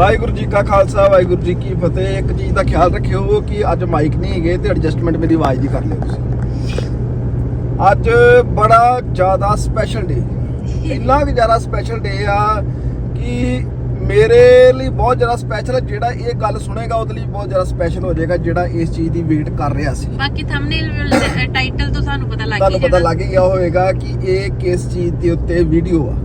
ਵਾਹਿਗੁਰੂ ਜੀ ਕਾ ਖਾਲਸਾ ਵਾਹਿਗੁਰੂ ਜੀ ਕੀ ਫਤਿਹ। ਇੱਕ ਚੀਜ਼ ਦਾ ਖਿਆਲ ਰੱਖਿਓ ਕਿ ਅੱਜ ਮਾਈਕ ਨਹੀਂ ਹੈਗੇ ਤੇ ਐਡਜਸਟਮੈਂਟ ਮੇਰੀ ਆਵਾਜ਼ ਦੀ ਕਰ ਲਿਓ ਤੁਸੀਂ। ਅੱਜ ਬੜਾ ਜ਼ਿਆਦਾ ਸਪੈਸ਼ਲ ਡੇ ਇੰਨਾ ਕਿ ਜ਼ਿਆਦਾ ਸਪੈਸ਼ਲ ਡੇ ਆ ਕਿ ਮੇਰੇ ਲਈ ਬਹੁਤ ਜ਼ਿਆਦਾ ਸਪੈਸ਼ਲ ਹੈ ਜਿਹੜਾ ਇਹ ਗੱਲ ਸੁਣੇਗਾ ਉਹਦੇ ਲਈ ਬਹੁਤ ਜ਼ਿਆਦਾ ਸਪੈਸ਼ਲ ਹੋ ਜਾਏਗਾ ਜਿਹੜਾ ਇਸ ਚੀਜ਼ ਦੀ ਵੇਟ ਕਰ ਰਿਹਾ ਸੀ। ਬਾਕੀ ਥੰਬਨੇਲ ਟਾਈਟਲ ਤੋਂ ਸਾਨੂੰ ਪਤਾ ਲੱਗ ਹੀ ਤੁਹਾਨੂੰ ਪਤਾ ਲੱਗ ਗਿਆ ਹੋਵੇਗਾ ਕਿ ਇਹ ਕਿਸ ਚੀਜ਼ ਦੇ ਉੱਤੇ ਵੀਡੀਓ ਆ।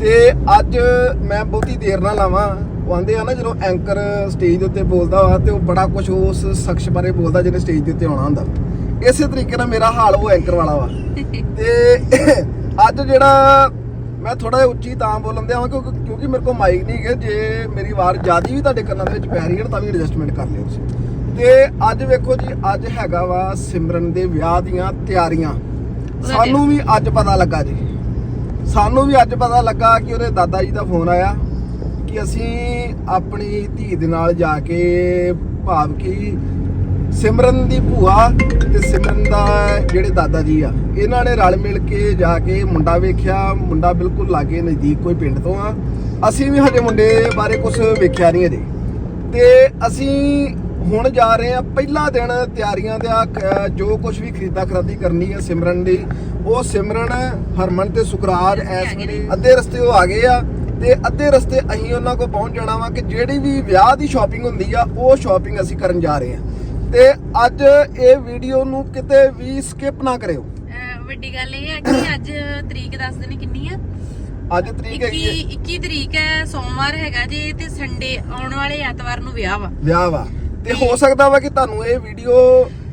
ਤੇ ਅੱਜ ਮੈਂ ਬਹੁਤੀ ਦੇਰ ਨਾ ਲਾਵਾਂ। ਉਹ ਆਂਦੇ ਆ ਨਾ ਜਦੋਂ ਐਂਕਰ ਸਟੇਜ ਦੇ ਉੱਤੇ ਬੋਲਦਾ ਵਾ ਤੇ ਉਹ ਬੜਾ ਕੁਝ ਉਸ ਸ਼ਖਸ ਬਾਰੇ ਬੋਲਦਾ ਜਿਹਨੇ ਸਟੇਜ ਦੇ ਉੱਤੇ ਆਉਣਾ ਹੁੰਦਾ। ਇਸੇ ਤਰੀਕੇ ਨਾਲ ਮੇਰਾ ਹਾਲ ਉਹ ਐਂਕਰ ਵਾਲਾ ਵਾ। ਤੇ ਅੱਜ ਜਿਹੜਾ ਮੈਂ ਥੋੜਾ ਜਿਹਾ ਉੱਚੀ ਤਾਂ ਬੋਲਣ ਦਿਆ ਕਿਉਂਕਿ ਕਿਉਂਕਿ ਮੇਰੇ ਕੋਲ ਮਾਈਕ ਨਹੀਂ ਹੈ ਜੇ ਮੇਰੀ ਆਵਾਜ਼ ਜਿਆਦੀ ਵੀ ਤੁਹਾਡੇ ਕੰਨਾਂ ਦੇ ਵਿੱਚ ਪੈ ਰਹੀ ਹੈ ਤਾਂ ਵੀ ਐਡਜਸਟਮੈਂਟ ਕਰ ਲਿਓ ਤੁਸੀਂ। ਤੇ ਅੱਜ ਵੇਖੋ ਜੀ ਅੱਜ ਹੈਗਾ ਵਾ ਸਿਮਰਨ ਦੇ ਵਿਆਹ ਦੀਆਂ ਤਿਆਰੀਆਂ। ਸਾਨੂੰ ਵੀ ਅੱਜ ਪਤਾ ਲੱਗਾ ਜੀ। ਸਾਨੂੰ ਵੀ ਅੱਜ ਪਤਾ ਲੱਗਾ ਕਿ ਉਹਦੇ ਦਾਦਾ ਜੀ ਦਾ ਫੋਨ ਆਇਆ। ਕਿ ਅਸੀਂ ਆਪਣੀ ਧੀ ਦੇ ਨਾਲ ਜਾ ਕੇ ਭਾਵ ਕਿ ਸਿਮਰਨ ਦੀ ਭੂਆ ਤੇ ਸਿਮਰਨ ਦਾ ਜਿਹੜੇ ਦਾਦਾ ਜੀ ਆ ਇਹਨਾਂ ਨੇ ਰਲ ਮਿਲ ਕੇ ਜਾ ਕੇ ਮੁੰਡਾ ਵੇਖਿਆ ਮੁੰਡਾ ਬਿਲਕੁਲ ਲਾਗੇ ਨਜ਼ਦੀਕ ਕੋਈ ਪਿੰਡ ਤੋਂ ਆ। ਅਸੀਂ ਵੀ ਹਜੇ ਮੁੰਡੇ ਬਾਰੇ ਕੁਝ ਵੇਖਿਆ ਨਹੀਂ ਅਜੇ। ਤੇ ਅਸੀਂ ਹੁਣ ਜਾ ਰਹੇ ਆ ਪਹਿਲਾ ਦਿਨ ਤਿਆਰੀਆਂ ਦਾ ਜੋ ਕੁਝ ਵੀ ਖਰੀਦਾ ਖਰਾਦੀ ਕਰਨੀ ਹੈ ਸਿਮਰਨ ਦੀ ਉਹ ਸਿਮਰਨ ਹਰਮਨ ਤੇ ਸੁਕਰਾਜ ਐਸ ਅੱਧੇ ਰਸਤੇ ਉਹ ਆ ਗਏ ਆ। ਤੇ ਅੱਧੇ ਰਸਤੇ ਅਸੀਂ ਉਹਨਾਂ ਕੋਲ ਪਹੁੰਚ ਜਾਣਾ ਵਾ ਕਿ ਜਿਹੜੀ ਵੀ ਵਿਆਹ ਦੀ ਸ਼ਾਪਿੰਗ ਹੁੰਦੀ ਆ ਉਹ ਸ਼ਾਪਿੰਗ ਅਸੀਂ ਕਰਨ ਜਾ ਰਹੇ ਆ ਤੇ ਅੱਜ ਇਹ ਵੀਡੀਓ ਨੂੰ ਕਿਤੇ ਵੀ ਸਕਿਪ ਨਾ ਕਰਿਓ। ਵੱਡੀ ਗੱਲ ਇਹ ਹੈ ਕਿ ਅੱਜ ਤਰੀਕ ਦੱਸ ਦੇਣੀ ਕਿੰਨੀ ਆ? ਅੱਜ ਤਰੀਕ ਹੈਗੀ 21 ਹੈ 21 ਤਰੀਕ ਹੈ ਸੋਮਵਾਰ ਹੈਗਾ ਜੀ ਤੇ ਸੰਡੇ ਆਉਣ ਵਾਲੇ ਐਤਵਾਰ ਨੂੰ ਵਿਆਹ ਵਾ। ਵਿਆਹ ਵਾ। ਤੇ ਹੋ ਸਕਦਾ ਵਾ ਕਿ ਤੁਹਾਨੂੰ ਇਹ ਵੀਡੀਓ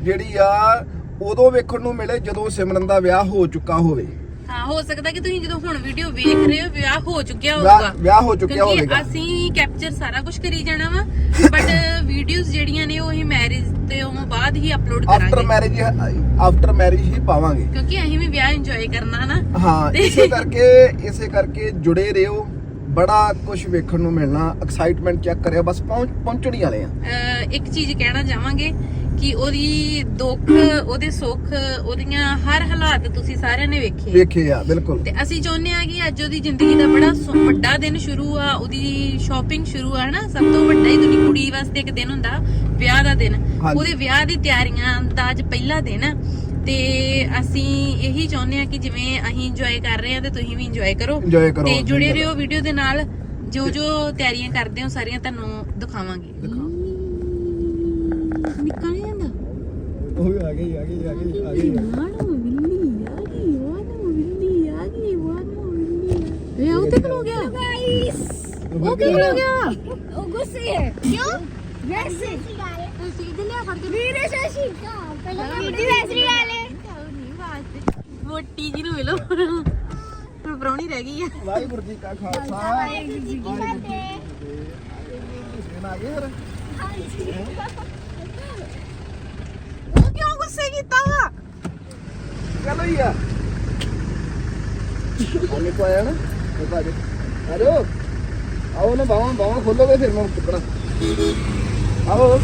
ਜਿਹੜੀ ਆ ਉਦੋਂ ਵੇਖਣ ਨੂੰ ਮਿਲੇ ਜਦੋਂ ਸਿਮਰਨ ਦਾ ਵਿਆਹ ਹੋ ਚੁੱਕਾ ਹੋਵੇ। ਹਾਂ ਹੋ ਸਕਦਾ ਕਿ ਤੁਸੀਂ ਜਦੋਂ ਹੁਣ ਵੀਡੀਓ ਵੇਖ ਰਹੇ ਹੋ ਵਿਆਹ ਹੋ ਚੁੱਕਿਆ ਵਿਆਹ ਹੋਊਗਾ। ਵਿਆਹ ਹੋ ਚੁੱਕਿਆ ਕਿਉਂਕਿ ਹੋਵੇਗਾ। ਅਸੀਂ ਕੈਪਚਰ ਸਾਰਾ ਕੁਝ ਕਰੀ ਜਾਣਾ ਵਾ ਬਟ ਵੀਡੀਓਜ਼ ਜਿਹੜੀਆਂ ਨੇ ਉਹ ਹੀ ਮੈਰਿਜ ਤੇ ਉਹ ਬਾਅਦ ਹੀ ਅਪਲੋਡ ਆਫਟਰ ਕਰਾਂਗੇ। ਮੈਰਿਜ ਆਫਟਰ ਮੈਰਿਜ ਹੀ ਪਾਵਾਂਗੇ। ਕਿਉਂਕਿ ਅਸੀਂ ਵੀ ਵਿਆਹ ਇੰਜੋਏ ਕਰਨਾ ਨਾ ਹਾਂ ਤੇ- ਇਸੇ ਕਰਕੇ ਇਸੇ ਕਰਕੇ ਜੁੜੇ ਰਹੋ। ਬੜਾ ਕੁਝ ਵੇਖਣ ਨੂੰ ਮਿਲਣਾ ਐਕਸਾਈਟਮੈਂਟ ਚੈੱਕ ਕਰਿਓ ਬਸ ਪਹੁੰਚ ਪਹੁੰਚਣੀ ਵਾਲੇ ਆ। ਇੱਕ ਚੀਜ਼ ਕਹਿਣਾ ਚਾਹਾਂਗੇ ਕਿ ਉਹਦੀ ਦੁੱਖ ਉਹਦੇ ਸੁੱਖ ਉਹਦੀਆਂ ਹਰ ਹਾਲਾਤ ਤੁਸੀਂ ਸਾਰਿਆਂ ਨੇ ਵੇਖੇ ਵੇਖੇ ਆ ਬਿਲਕੁਲ। ਤੇ ਅਸੀਂ ਚਾਹੁੰਦੇ ਆ ਕਿ ਅੱਜ ਉਹਦੀ ਜ਼ਿੰਦਗੀ ਦਾ ਬੜਾ ਵੱਡਾ ਦਿਨ ਸ਼ੁਰੂ ਆ ਉਹਦੀ ਸ਼ਾਪਿੰਗ ਸ਼ੁਰੂ ਆ ਹਨਾ? ਸਭ ਤੋਂ ਵੱਡਾ ਹੀ ਦੁਨੀ ਕੁੜੀ ਵਾਸਤੇ ਇੱਕ ਦਿਨ ਹੁੰਦਾ ਵਿਆਹ ਦਾ ਦਿਨ। ਉਹਦੇ ਵਿਆਹ ਦੀ ਤਿਆਰੀਆਂ ਦਾ ਅੱਜ ਪਹਿਲਾ ਦਿਨ ਆ। ਤੇ ਅਸੀਂ ਇਹੀ ਚਾਹੁੰਦੇ ਆ ਕਿ ਜਿਵੇਂ ਅਸੀਂ ਇੰਜੋਏ ਕਰ ਰਹੇ ਆ ਤੇ ਤੁਸੀਂ ਵੀ ਇੰਜੋਏ ਕਰੋ। ਤੇ ਜੁੜੇ ਰਹੋ ਵੀਡੀਓ ਦੇ ਨਾਲ। ਜੋ ਜੋ ਤਿਆਰੀਆਂ ਕਰਦੇ ਹੋ ਸਾਰੀਆਂ ਤੁਹਾਨੂੰ ਦਿਖਾਵਾਂਗੇ। ਨਿਕਲ ਜਾਂਦਾ ਉਹ ਆ ਗਈ ਆ ਗਈ ਆ ਗਈ ਆ ਗਈ ਵਾਨੋ ਬਿੱਲੀ ਆ ਗਈ। ਵਾਨੋ ਬਿੱਲੀ ਆ ਗਈ ਵਾਨੋ ਬਿੱਲੀ ਇਹ ਉਹ ਤੇ ਹੋ ਗਿਆ ਉਹ ਕੀ ਹੋ ਗਿਆ? ਉਹ ਗੁੱਸੇ ਹੈ। ਕਿਉਂ? ਵੈਸੇ। ਤੁਸੀਂ ਇਧਰ ਲਿਆ ਫੜ ਕੇ। ਵੀਰੇ ਸਸ਼ੀ ਪਹਿਲਾਂ ਵੀਰੇ ਵੈਸਰੀ ਵਾਲੇ ਮੋਟੀ ਜੀ ਨੂੰ ਮਿਲੋ। ਹੁਣ ਪਰੌਣੀ ਰਹਿ ਗਈ ਆ। ਵਾਹਿਗੁਰੂ ਜੀ ਕਾ ਖਾਲਸਾ। ਵਾਹਿਗੁਰੂ ਜੀ ਕੀ ਫਤਿਹ। ਦਿਨ ਆ ਗਏ ਫਿਰ? ਉਹ ਕਿਉਂ ਗੁੱਸੇ ਕੀਤਾ ਵਾ? ਚਲੋ ਹੀ ਆ। ਆਨੇ ਕੋ ਆਇਆ ਨਾ? ਇਹ ਬਾਜੇ ਆਜੋ। ਆਓ ਨਾ ਬਾਵਾਂ ਬਾਵਾਂ ਖੋਲੋਗੇ ਫਿਰ ਮੈਂ ਟੁਕੜਾ ਆਓ।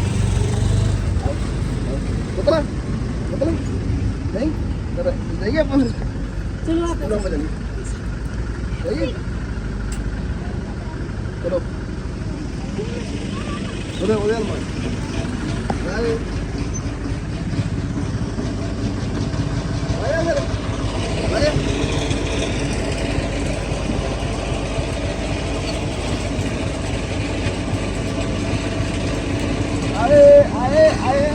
ਟੁਕੜਾ ਟੁਕੜਾ ਨਹੀਂ। ਕਰ ਜਾਈਏ ਆਪਾਂ ਫਿਰ। ਚਲੋ ਆਪ ਚਲੋ ਮਜਾ ਜਾਈਏ ਚਲੋ ਉਹਦੇ ਉਹਦੇ ਅਲਮਾਰੀ ਆਏ ਆਇਆ ਫਿਰ ਆਇਆ आए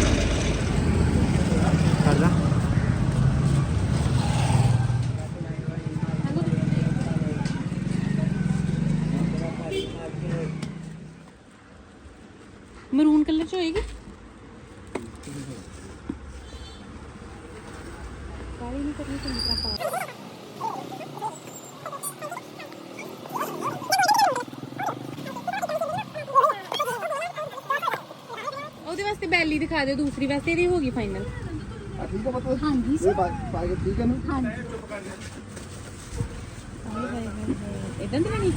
ਕਾਲੀ ਨਹੀਂ ਕਰਨੀ ਚੰਗੀ ਤਰ੍ਹਾਂ ਪਾ ਉਹਦੇ ਵਾਸਤੇ ਬੈਗ ਟੈਲੀ ਦਿਖਾ ਦਿਓ ਦੂਸਰੀ ਵੈਸੇ ਇਹਦੀ ਹੋ ਗਈ ਫਾਈਨਲ ਆ ਠੀਕ ਹੈ ਮਤਲਬ ਹਾਂਜੀ ਇਹ ਪਾ ਪਾ ਕੇ ਠੀਕ ਹੈ ਨਾ? ਹਾਂਜੀ। ਇਦਾਂ ਦੀ ਬਣੀ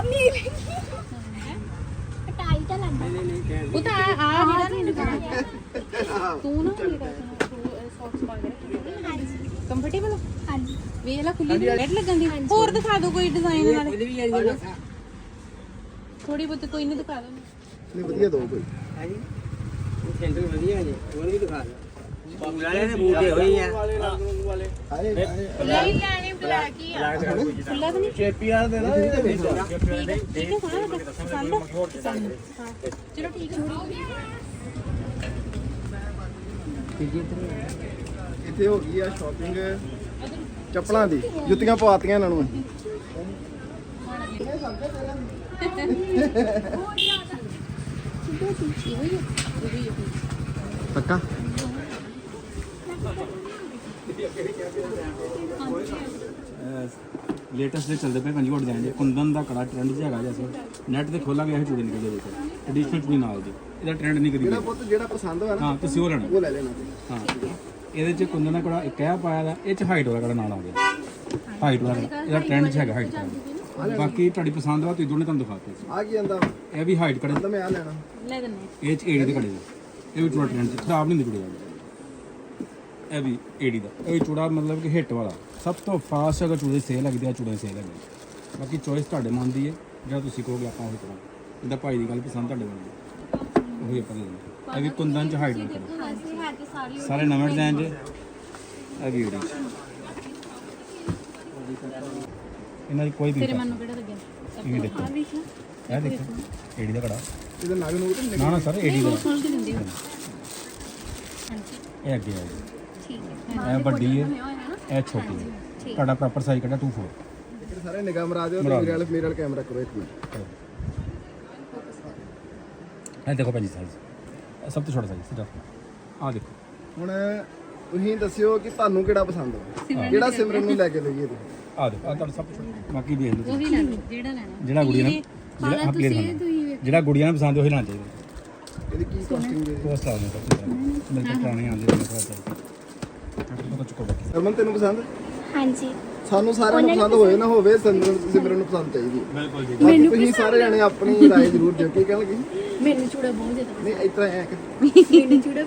ਅਮੀਰ ਕਟਾਈ ਤਾਂ ਲੱਗਦਾ ਉਹ ਤਾਂ ਆ ਆ ਜਿਹੜਾ ਨਹੀਂ ਦਿਖਾ। ਤੂੰ ਨਾ ਮੇਰੀ ਤੂੰ ਸੌਕਸ ਪਾ ਕੇ ਵੇਖ ਲੈ ਖੁੱਲੀ ਰੈਡ ਲੱਗਣ ਦੀ। ਹੋਰ ਦਿਖਾ ਦਿਓ ਕੋਈ ਡਿਜ਼ਾਈਨ ਵਾਲੇ ਥੋੜੀ ਬਹੁਤ ਕੋਈ ਨਹੀਂ ਦਿਖਾ ਦਿਓ। ਨਹੀਂ ਵਧੀਆ ਦੋ ਕੋਈ। ਸੈਂਟਰ ਵਧੀਆ ਜੇ। ਹੋਰ ਵੀ ਦਿਖਾ ਦੇ ਬੰਗਲਾਲੇ ਦੇ ਬੂਟੇ ਹੋਈ ਆ। ਆਏ ਨਹੀਂ ਲੈਣੀ ਬਲੈਕ ਹੀ ਆ। ਖੁੱਲਾ ਤਾਂ ਨਹੀਂ? ਚੇਪੀਆਂ ਦੇ ਨਾ ਇਹਦੇ ਵਿੱਚ ਠੀਕ ਹੈ ਲੱਗਾ ਪਸੰਦ ਆ? ਹਾਂ। ਚਲੋ ਠੀਕ ਹੈ। ਇੱਥੇ ਹੋ ਗਈ ਆ ਸ਼ਾਪਿੰਗ ਚੱਪਲਾਂ ਦੀ ਜੁੱਤੀਆਂ ਪਵਾਤੀਆਂ ਇਹਨਾਂ ਨੂੰ। ਪੱਕਾ? ਲੇਟੈਸਟ ਦੇ ਚੱਲਦੇ ਪਏ ਡਿਜ਼ਾਈਨ ਦੇ। ਕੁੰਦਨ ਦਾ ਕੜਾ ਟ੍ਰੈਂਡ 'ਚ ਹੈਗਾ ਜੈਸੇ ਨੈਟ ਤੇ ਖੋਲਾ ਗਿਆ ਹੈ ਚੂੜੇ ਨਿਕਲਦੇ ਵਿੱਚ ਟ੍ਰੈਡੀਸ਼ਨਲ ਚੂੜੀ ਨਾਲ ਦੀ। ਇਹਦਾ ਟ੍ਰੈਂਡ ਨਹੀਂ ਕਰੀ ਜਿਹੜਾ ਪੁੱਤ ਜਿਹੜਾ ਪਸੰਦ ਹੋਇਆ ਨਾ ਹਾਂ ਤੁਸੀਂ ਉਹ ਲੈਣਾ। ਉਹ ਲੈ ਲੈਣਾ। ਹਾਂ। ਇਹਦੇ 'ਚ ਕੁੰਦਨ ਦਾ ਕੜਾ ਇੱਕ ਇਹ ਪਾਇਆ ਦਾ ਇਹ 'ਚ ਹਾਈਟ ਵਾਲਾ ਕੜਾ ਨਾਲ ਆ ਗਿਆ ਹਾਈਟ ਵਾਲਾ। ਇਹਦਾ ਟ੍ਰੈਂਡ 'ਚ ਹੈਗਾ ਹਾਈਟ ਕੜਾ। ਬਾਕੀ ਤੁਹਾਡੀ ਪਸੰਦ ਵਾ ਤੁਸੀਂ ਦੋਨੇ ਤੁਹਾਨੂੰ ਦਿਖਾਤੇ ਸੀ ਆ ਕੀ ਜਾਂਦਾ ਇਹ ਵੀ ਹਾਈਟ ਕੜੇ। ਤਾਂ ਮੈਂ ਆ ਲੈਣਾ। ਲੈ ਦਿੰਨੇ ਇਹ 'ਚ ਏਡੀ ਦੇ ਕੜੇ ਦੇ ਇਹ ਵੀ ਚੂੜਾ ਟ੍ਰੈਂਡ 'ਚ ਖਰਾਬ ਨਹੀਂ ਦਾ ਇਹ ਵੀ ਏਡੀ ਦਾ। ਇਹ ਵੀ ਚੂੜਾ ਮਤਲਬ ਕਿ ਹਿੱਟ ਵਾਲਾ। ਸਭ ਤੋਂ ਫਾਸਟ ਅਗਰ ਚੂੜੇ ਸੇਲ ਲੱਗਦੇ ਆ ਚੂੜੇ ਦੀ ਸੇਲ ਲੱਗਦੀ ਬਾਕੀ ਚੋਇਸ ਤੁਹਾਡੇ ਮਨ ਦੀ ਹੈ। ਜਿਹੜਾ ਤੁਸੀਂ ਕਹੋਗੇ ਆਪਾਂ ਉਹੀ ਕਰਾਂਗੇ। ਇਹਦਾ ਭਾਈ ਦੀ ਗੱਲ ਪਸੰਦ ਤੁਹਾਡੇ ਮਨ ਦੀ। ਉਹੀ ਆਪਾਂ ਦੇ ਇਹ ਵੀ ਕੁੰਦਨ ਚ ਨਾਲ ਕਰੋ। ਹਾਂਜੀ ਹੈ ਤੇ ਸਾਰੀ ਸਾਰੇ ਨਵੇਂ ਡਿਜ਼ਾਈਨ ਚ ਇਹ ਵੀ ਚ। ਇਹਨਾਂ ਦੀ ਕੋਈ ਵੀ ਤੇਰੇ ਮਨ ਨੂੰ ਕਿਹੜਾ ਲੱਗਿਆ? ਇਹ ਦੇਖੋ। ਇਹ ਦੇਖੋ। ਏਡੀ ਦਾ ਕੜਾ। ਇਹਦੇ ਨਾਲ ਨੂੰ ਤਾਂ ਨਾ ਨਾ ਸਰ ਏਡੀ ਦਾ। ਖੋਲ ਕੇ ਦਿੰਦੇ ਹੋ। ਇਹ ਅੱਗੇ ਆ ਜੀ। ਠੀਕ ਹੈ। ਇਹ ਵੱਡੀ ਹੈ। ਇਹ ਛੋਟੀ ਹੈ। ਤੁਹਾਡਾ ਪ੍ਰੋਪਰ ਸਾਈਜ਼ ਕੱਢਾ 24 ਲੇਕਿਨ ਸਾਰੇ ਨਿਗਾਹ ਮਰਾ ਦਿਓ ਤੇ ਮੇਰੇ ਵਾਲ ਮੇਰੇ ਵਾਲ ਕੈਮਰਾ ਕਰੋ ਇੱਕ ਮਿੰਟ। ਇਹ ਦੇਖੋ ਭਾਜੀ ਸਾਈਜ਼ ਸਭ ਤੋਂ ਛੋਟਾ ਸਾਈਜ਼ ਸਿਰਫ ਆ ਦੇਖੋ। ਹੁਣ ਤੁਸੀਂ ਦੱਸਿਓ ਕਿ ਤੁਹਾਨੂੰ ਕਿਹੜਾ ਪਸੰਦ ਆ? ਕਿਹੜਾ ਸਿਮਰਨ ਨੂੰ ਲੈ ਕੇ ਦਈਏ ਤੁਸੀਂ? ਆ ਦੇਖੋ ਆ ਤੁਹਾਡਾ ਸਭ ਤੋਂ ਛੋਟਾ। ਬਾਕੀ ਦੇਖ ਲਓ ਉਹੀ ਲੈ ਲਓ ਜਿਹੜਾ ਲੈਣਾ। ਜਿਹੜਾ ਗੁੜੀਆ ਨੇ ਜਿਹੜਾ ਆ ਪਲੇਅਰ ਖਾਣਾ ਜਿਹੜਾ ਗੁੜੀਆ ਨੇ ਪਸੰਦ ਉਹੀ ਲੈਣਾ ਚਾਹੀਦਾ। ਇਹਦੀ ਕੀ ਕਾਸਟਿੰਗ ਦੇ ਕੋਸਟ ਆ ਜਾਂਦਾ ਮੇਰੇ ਕੋਲ ਪੁਰਾਣੇ ਆਉਂਦੇ ਨੇ ਥੋੜਾ ਚਾਹੀਦਾ ਉਹ ਚੁੱਕੋ ਬਾਕੀ ਸਰਮਨ ਤੈਨੂੰ ਪਸੰਦ? ਹਾਂਜੀ। ਸਾਨੂੰ ਸਾਰਿਆਂ ਨੂੰ ਪਸੰਦ ਹੋਏ ਨਾ ਹੋਵੇ ਸਿਮਰਨ ਸਿਮਰਨ ਨੂੰ ਪਸੰਦ ਚਾਹੀਦੀ ਜੀ। ਬਾਕੀ ਤੁਸੀਂ ਸਾਰੇ ਜਣੇ ਆਪਣੀ ਰਾਏ ਜ਼ਰੂਰ ਦਿਓ ਕੀ ਕਹਿਣਗੇ? ਮੈਨੂੰ ਚੂੜਾ ਬਹੁਤ ਜ਼ਿਆਦਾ ਨਹੀਂ ਇਸ ਐ ਕਿ ਮੈਨੂੰ ਚੂੜਾ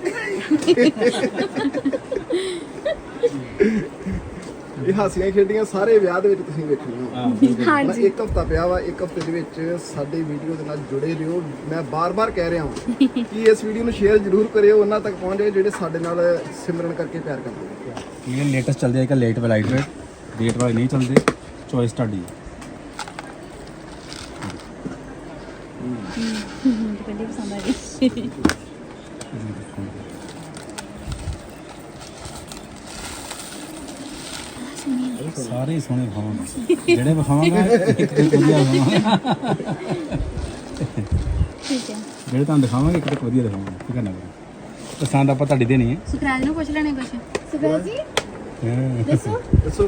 ਇਹ ਹਾਸੀਆਂ ਖੇਡੀਆਂ ਸਾਰੇ ਵਿਆਹ ਦੇ ਵਿੱਚ ਤੁਸੀਂ ਵੇਖਣੀਆਂ। ਹਾਂਜੀ ਇੱਕ ਹਫਤਾ ਪਿਆ ਵਾ ਇੱਕ ਹਫ਼ਤੇ ਦੇ ਵਿੱਚ ਸਾਡੇ ਵੀਡੀਓ ਦੇ ਨਾਲ ਜੁੜੇ ਰਹੋ। ਮੈਂ ਬਾਰ-ਬਾਰ ਕਹਿ ਰਿਹਾ ਹਾਂ ਕਿ ਇਸ ਵੀਡੀਓ ਨੂੰ ਸ਼ੇਅਰ ਜ਼ਰੂਰ ਕਰਿਓ ਉਹਨਾਂ ਤੱਕ ਪਹੁੰਚੇ ਜਿਹੜੇ ਸਾਡੇ ਨਾਲ ਸਿਮਰਨ ਕਰਕੇ ਪਿਆਰ ਕਰਦੇ ਇਹ ਲੇਟੈਸਟ ਚੱਲਦੇ ਆ ਕਿ ਲੇਟ ਵੇ ਲਾਈਟ ਵੇਟ ਡੇਟ ਵਾਲੇ ਨਹੀਂ ਚੱਲਦੇ ਚੋਇਸ ਤੁਹਾਡੀ ਹੈ। ਪਹਿਲੇ ਪਸੰਦ ਆ ਗਈ ਸਾਰੇ ਹੀ ਸੋਹਣੇ ਵਿਖਾਵਾਂਗੇ ਜਿਹੜੇ ਵਿਖਾਵਾਂਗਾ ਇੱਕ ਤੋਂ ਵਧੀਆ ਵਿਖਾਵਾਂਗਾ। ਠੀਕ ਹੈ। ਜਿਹੜੇ ਤੁਹਾਨੂੰ ਦਿਖਾਵਾਂਗੇ ਇੱਕ ਤੋਂ ਵਧੀਆ ਦਿਖਾਵਾਂਗੇ। ਠੀਕ ਹੈ ਨਾ ਪਸੰਦ ਆਪਾਂ ਤੁਹਾਡੀ ਦੇਣੀ ਹੈ। ਸੁਖਰਾਜ ਨੂੰ ਪੁੱਛ ਲੈਣੇ ਕੁਛ? ਸੁਬਾ ਜੀ। ਦੱਸੋ। ਦੱਸੋ।